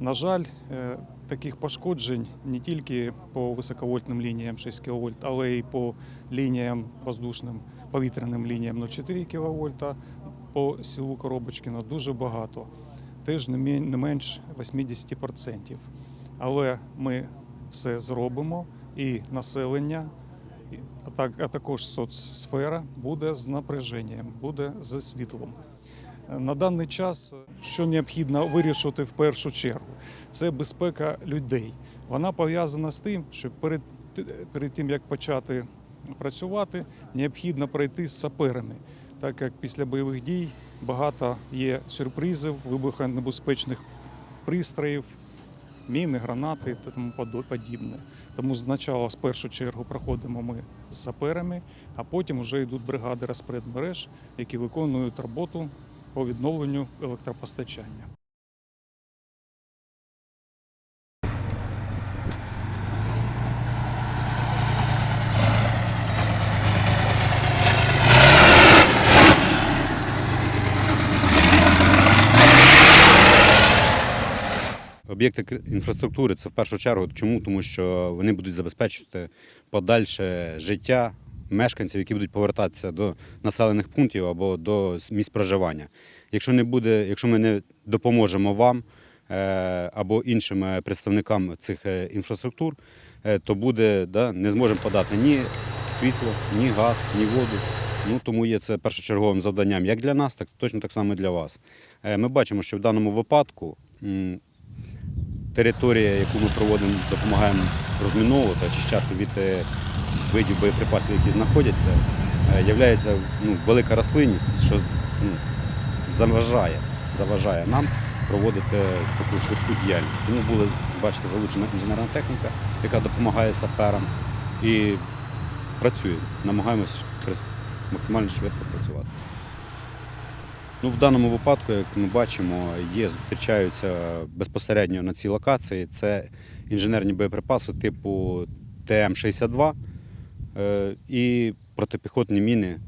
На жаль, е, таких пошкоджень не тільки по високовольтним лініям 6 кВт, але й по лініям воздушним, повітряним лініям на 4 кВт, по селу Коробочкіно дуже багато, теж не менш 80%. Але ми все зробимо, і населення, а також соцсфера буде з напряженням, буде зі світлом. На даний час, що необхідно вирішити в першу чергу, це безпека людей. Вона пов'язана з тим, що перед, перед тим як почати працювати, необхідно пройти з саперами, так як після бойових дій багато є сюрпризів, вибухонебезпечних пристроїв, міни, гранати та тому подібне. Тому спочатку, з першу чергу, проходимо ми з саперами, а потім вже йдуть бригади розпредмереж, які виконують роботу по відновленню електропостачання. Об'єкти інфраструктури це в першу чергу. Чому? Тому що вони будуть забезпечувати подальше життя мешканців, які будуть повертатися до населених пунктів або до місць проживання. Якщо не буде, якщо ми не допоможемо вам е, або іншим е, представникам цих е, інфраструктур, то буде да, не зможемо подати ні світло, ні газ, ні воду. Ну тому є це першочерговим завданням як для нас, так точно так само і для вас. Ми бачимо, що в даному випадку. територія, яку ми проводимо, допомагаємо розміновувати, очищати від видів боєприпасів, які знаходяться, є ну, велика рослинність, що ну, заважає, заважає нам проводити таку швидку діяльність. Тому була, бачите, залучена інженерна техніка, яка допомагає саперам і працює. Намагаємось максимально швидко працювати. Ну, в даному випадку, як ми бачимо, є, зустрічаються безпосередньо на цій локації. Це інженерні боєприпаси типу ТМ-62 е, і протипіхотні міни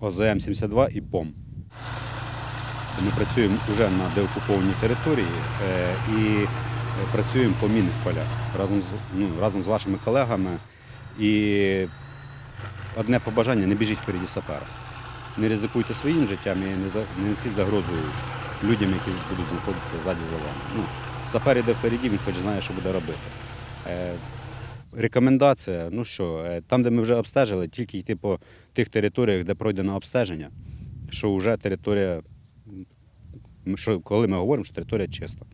ОЗМ-72 і ПОМ. Ми працюємо вже на деокупованій території е, і е, працюємо по мінних полях разом з, ну, разом з вашими колегами. І одне побажання не біжіть впереді сапера не ризикуйте своїм життям і не, несіть загрозу людям, які будуть знаходитися ззаді за вами. Ну, сапер іде впереді, він хоч знає, що буде робити. Рекомендація, ну що, е, там, де ми вже обстежили, тільки йти по тих територіях, де пройдено обстеження, що вже територія, що, коли ми говоримо, що територія чиста.